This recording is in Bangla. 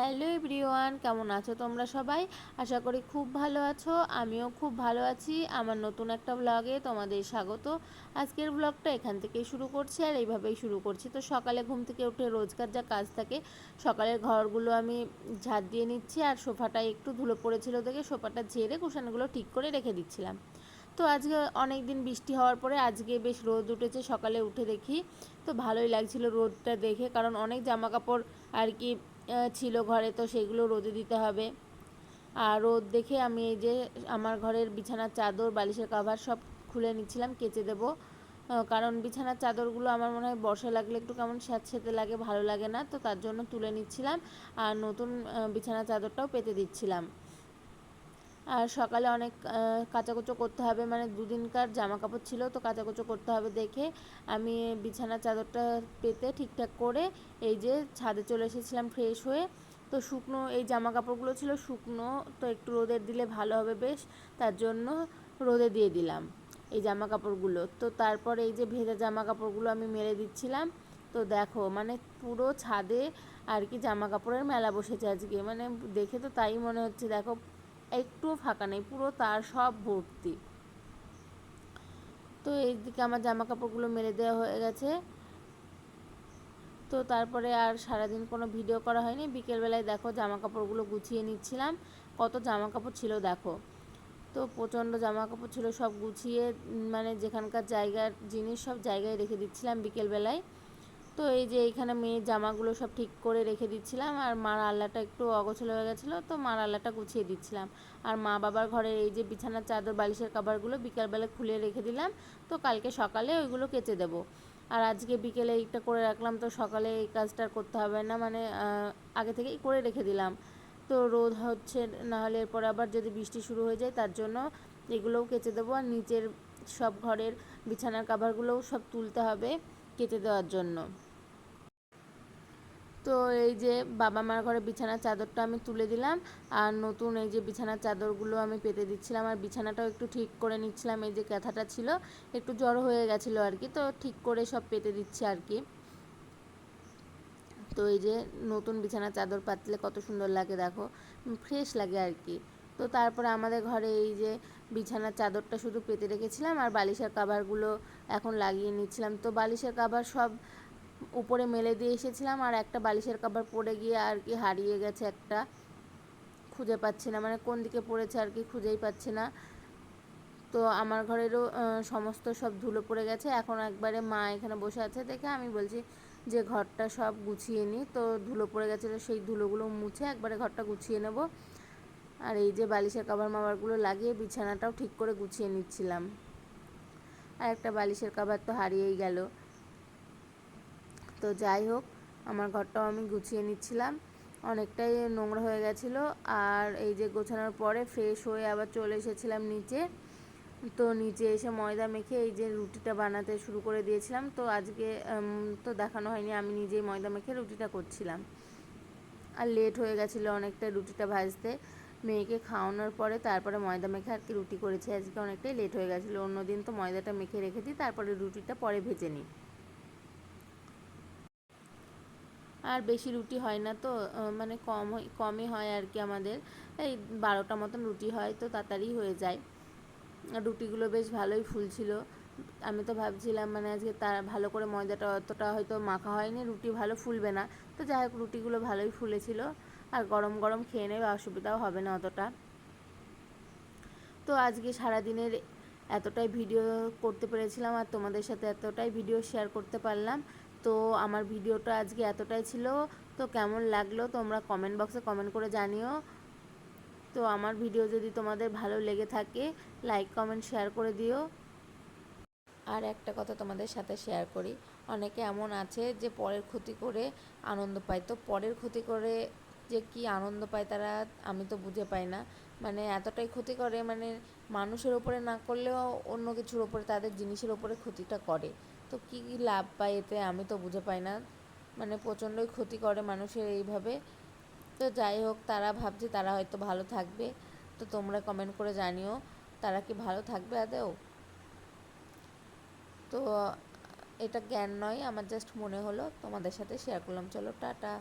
হ্যালো এভরিওয়ান, কেমন আছো তোমরা সবাই? আশা করি খুব ভালো আছো, আমিও খুব ভালো আছি। আমার নতুন একটা ব্লগে তোমাদের স্বাগত। আজকের ব্লগটা এখান থেকেই শুরু করছি, আর এইভাবেই শুরু করছি। তো সকালে ঘুম থেকে উঠে রোজকার যা কাজ থাকে, সকালের ঘরগুলো আমি ঝাড় দিয়ে নিচ্ছি, আর সোফাটা একটু ধুলো পড়েছিল দেখে সোফাটা ঝেড়ে কুশানগুলো ঠিক করে রেখে দিচ্ছিলাম। তো আজকে অনেক দিন বৃষ্টি হওয়ার পরে আজকে বেশ রোদ উঠেছে, সকালে উঠে দেখি। তো ভালোই লাগছিল রোদটা দেখে, কারণ অনেক জামা কাপড় আর কি ছিল ঘরে, তো সেগুলো রোদে দিতে হবে। আর রোদ দেখে আমি এই যে আমার ঘরের বিছানার চাদর, বালিশের কাভার সব খুলে নিচ্ছিলাম, কেচে দেবো। কারণ বিছানার চাদরগুলো আমার মনে হয় বর্ষা লাগলে একটু কেমন স্যাঁতস্যাঁতে লাগে, ভালো লাগে না, তো তার জন্য তুলে নিচ্ছিলাম। আর নতুন বিছানার চাদরটাও পেতে দিচ্ছিলাম। আর সকালে অনেক কাচাকুচো করতে হবে। মানে দুদিনকার জামা কাপড় ছিল, তো কাচাকুচো করতে হবে দেখে আমি বিছানার চাদরটা পেতে ঠিকঠাক করে এই যে ছাদে চলে এসেছিলাম ফ্রেশ হয়ে। তো শুকনো এই জামা কাপড়গুলো ছিল শুকনো, তো একটু রোদে দিলে ভালো হবে বেশ। তার জন্য রোদে দিয়ে দিলাম এই জামা কাপড়গুলো তো তারপর এই যে ভেজা জামা কাপড়গুলো আমি মেলে দিচ্ছিলাম। তো দেখো মানে পুরো ছাদে আর কি জামা কাপড়ের মেলা বসেছে আজকে। মানে দেখে তো তাই মনে হচ্ছে, দেখো একটুও ফাঁকা নেই, পুরো তার সব ভর্তি। তো এইদিকে আমার জামা কাপড়গুলো মেলে দেওয়া হয়ে গেছে। তো তারপরে আর সারাদিন কোনো ভিডিও করা হয়নি। বিকেলবেলায় দেখো জামা কাপড়গুলো গুছিয়ে নিচ্ছিলাম। কত জামা কাপড় ছিল দেখো। তো প্রচণ্ড জামা কাপড় ছিল, সব গুছিয়ে মানে যেখানকার জায়গার জিনিস সব জায়গায় রেখে দিচ্ছিলাম বিকেলবেলায়। তো এই যে এইখানে মেয়ের জামাগুলো সব ঠিক করে রেখে দিচ্ছিলাম, আর মার আল্লাটা একটু অগোছল হয়ে গেছিল, তো মার আল্লাটা গুছিয়ে দিচ্ছিলাম। আর মা বাবার ঘরের এই যে বিছানার চাদর, বালিশের কাবারগুলো বিকালবেলা খুলে রেখে দিলাম, তো কালকে সকালে ওইগুলো কেচে দেবো। আর আজকে বিকেলে এইটা করে রাখলাম, তো সকালে এই কাজটা করতে হবে না মানে আগে থেকেই করে রেখে দিলাম। তো রোদ হচ্ছে, নাহলে এরপর আবার যদি বৃষ্টি শুরু হয়ে যায়, তার জন্য এগুলোও কেচে দেবো। আর নিচের সব ঘরের বিছানার কাভারগুলোও সব তুলতে হবে কেটে দেওয়ার জন্য। তো এই যে বাবা মার ঘরে বিছানার চাদরটা আমি তুলে দিলাম, আর নতুন এই যে বিছানার চাদরগুলো আমি পেতে দিচ্ছিলাম, আর বিছানাটাও একটু ঠিক করে নিচ্ছিলাম, এই যে ক্যাথাটা ছিল, একটু জ্বর হয়ে গেছিল আর কি, তো ঠিক করে সব পেতে দিচ্ছি আর কি। তো এই যে নতুন বিছানার চাদর পাতলে কত সুন্দর লাগে দেখো ফ্রেশ লাগে আর কি। তো তারপরে আমাদের ঘরে এই যে বিছানার চাদরটা শুধু পেতে রেখেছিলাম, আর বালিশের কাভারগুলো এখন লাগিয়ে নিচ্ছিলাম। তো বালিশের কাভার সব উপরে মেলে দিয়ে এসেছিলাম আর একটা বালিশের কাভার পড়ে গিয়ে আর কি হারিয়ে গেছে একটা। খুঁজে পাচ্ছি না মানে কোন দিকে পড়েছে আর কি খুঁজেই পাচ্ছি না। তো আমার ঘরেরও সমস্ত সব ধুলো পড়ে গেছে। এখন একবারে মা এখানে বসে আছে দেখে আমি বলছি যে ঘরটা সব গুছিয়ে নিই তো ধুলো পড়ে গেছিল, সেই ধুলোগুলো মুছে একবারে ঘরটা গুছিয়ে নেব। আর এই যে বালিশের কাভার মাভারগুলো লাগিয়ে বিছানাটাও ঠিক করে গুছিয়ে নিচ্ছিলাম। আর একটা বালিশের কাভার তো হারিয়েই গেল। তো যাই হোক, আমার ঘরটাও আমি গুছিয়ে নিচ্ছিলাম। অনেকটাই নোংরা হয়ে গেছিল আর এই যে গোছানোর পরে ফ্রেশ হয়ে আবার চলে এসেছিলাম নিচে। তো নিচে এসে ময়দা মেখে এই যে রুটিটা বানাতে শুরু করে দিয়েছিলাম। তো আজকে তো দেখানো হয়নি, আমি নিজেই ময়দা মেখে রুটিটা করছিলাম। আর লেট হয়ে গেছিল অনেকটা রুটিটা ভাজতে। মেয়েকে খাওয়ানোর পরে তারপরে ময়দা মেখে আর কি রুটি করেছি। আজকে অনেকটাই লেট হয়ে গেছিল। অন্যদিন তো ময়দাটা মেখে রেখে দিই, তারপরে রুটিটা পরে ভেজে নিই। আর বেশি রুটি হয় না তো মানে কম কমই হয় আর কি আমাদের। এই বারোটা মতন রুটি হয় তো তাড়াতাড়ি হয়ে যায়। রুটিগুলো বেশ ভালোই ফুলছিল। আমি তো ভাবছিলাম মানে আজকে তার ভালো করে ময়দাটা অতটা হয়তো মাখা হয়নি, রুটি ভালো ফুলবে না। তো যাই হোক, রুটিগুলো ভালোই ফুলেছিল। আর গরম গরম খেয়ে নেবে, অসুবিধাও হবে না অতটা। তো আজকে সারাদিনের এতটাই ভিডিও করতে পেরেছিলাম আর তোমাদের সাথে এতটাই ভিডিও শেয়ার করতে পারলাম। তো আমার ভিডিওটা আজকে এতটাই ছিল। তো কেমন লাগল তোমরা কমেন্ট বক্সে কমেন্ট করে জানিও। তো আমার ভিডিও যদি তোমাদের ভালো লেগে থাকে লাইক কমেন্ট শেয়ার করে দিও। আর একটা কথা তোমাদের সাথে শেয়ার করি। অনেকে এমন আছে যে পরের ক্ষতি করে আনন্দ পায়। তো পরের ক্ষতি করে যে কি আনন্দ পায় তারা আমি তো বুঝে পাই না। মানে এতটাই ক্ষতি করে মানে মানুষের ওপরে না করলেও অন্য কিছুর ওপরে তাদের জিনিসের ওপরে ক্ষতিটা করে। তো কি কী লাভ পায় এতে? আমি তো বুঝে পাই না। মানে প্রচণ্ডই ক্ষতি করে মানুষের এইভাবে। তো যাই হোক, তারা ভাবছে তারা হয়তো ভালো থাকবে। তো তোমরা কমেন্ট করে জানিও, তারা কি ভালো থাকবে আদেও তো, এটা জ্ঞান নয়, আমার জাস্ট মনে হলো। তোমাদের সাথে শেয়ার করলাম। চলো, টাটা।